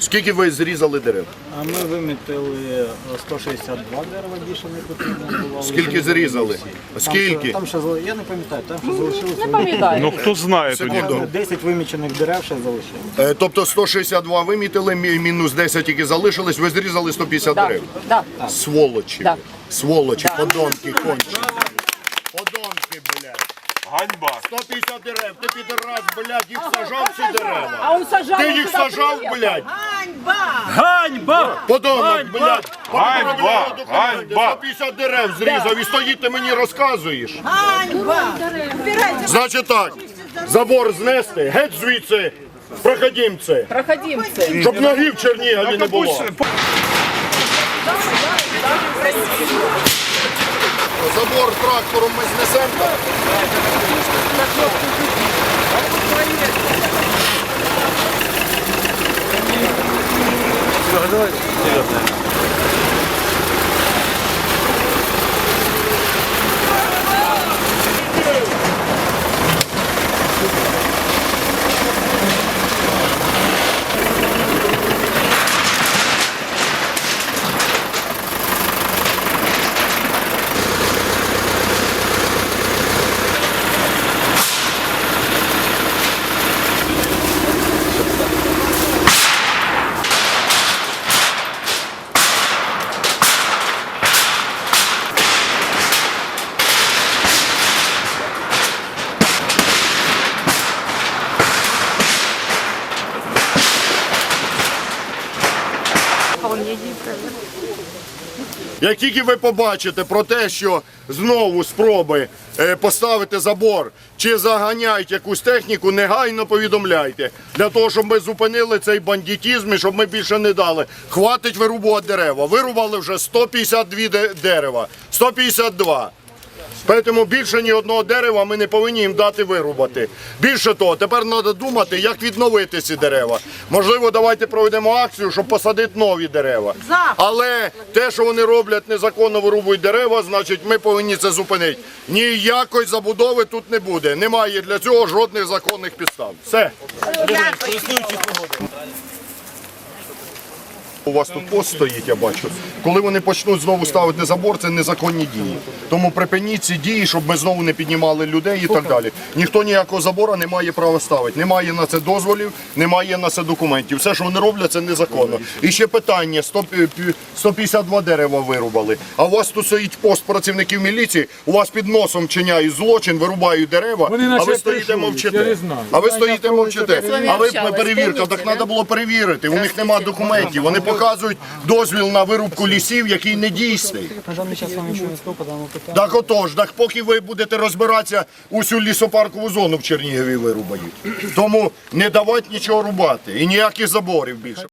Скільки ви зрізали дерев? А ми вимітили 162 дерева, більше не потрібно було. Скільки зрізали? Там ще- Там ще, я не пам'ятаю, там ще залишилось Не пам'ятаю. Ну хто знає тоді? Секунду. 10 вимічених дерев ще залишилось. Е, Тобто 162 вимітили, мі- мінус 10 які залишились, ви зрізали 150 Да, дерев. да. Сволочі. Да. Сволочі, подонки кончені. Подонки, блядь. Ганьба. 150 дерев, ти підраз, блядь, їх сажав ці дерева. А он сажал. Ти їх сажав, блядь. Ганьба! Подонок, блядь. Ганьба! Документи, Ганьба! 150 дерев зрізав і стоїть ти мені розказуєш. Ганьба! Убирайте Значить так, забор знести, геть звідси, проходімці. Проходимцы. Щоб ноги в Чернігові не було. Забор трактором ми знесемо. Як тільки ви побачите про те, що знову спроби е, поставити забор чи заганяють якусь техніку, негайно повідомляйте. Для того, щоб ми зупинили цей бандитізм і щоб ми більше не дали. Хватить вирубувати дерева. Вирубали вже 152 дерева. 152. Тому більше ні одного дерева ми не повинні їм дати вирубати. Більше того, тепер треба думати, як відновити ці дерева. Можливо, давайте проведемо акцію, щоб посадити нові дерева. Але те, що вони роблять, незаконно вирубують дерева, значить ми повинні це зупинити. Ніякої забудови тут не буде. Немає для цього жодних законних підстав. Все. У вас тут пост стоїть, я бачу. Коли вони почнуть знову ставити забор, це незаконні дії. Тому припиніть ці дії, щоб ми знову не піднімали людей і так далі. Ніхто ніякого забору не має права ставити. Немає на це дозволів, немає на це документів. Все, що вони роблять, це незаконно. І ще питання: 100 пі- пі- 152 дерева вирубали. А у вас тут стоїть пост працівників міліції, у вас під носом чиняють злочин, вирубають дерева, а ви стоїте мовчите. А ви стоїте мовчите. А ви перевірка, так треба було перевірити. У них немає документів. Вони показують дозвіл на вирубку лісів, який не дійсний. Так отож, так поки ви будете розбиратися, усю лісопаркову зону в Чернігові вирубають. Тому не давати нічого рубати і ніяких заборів більше.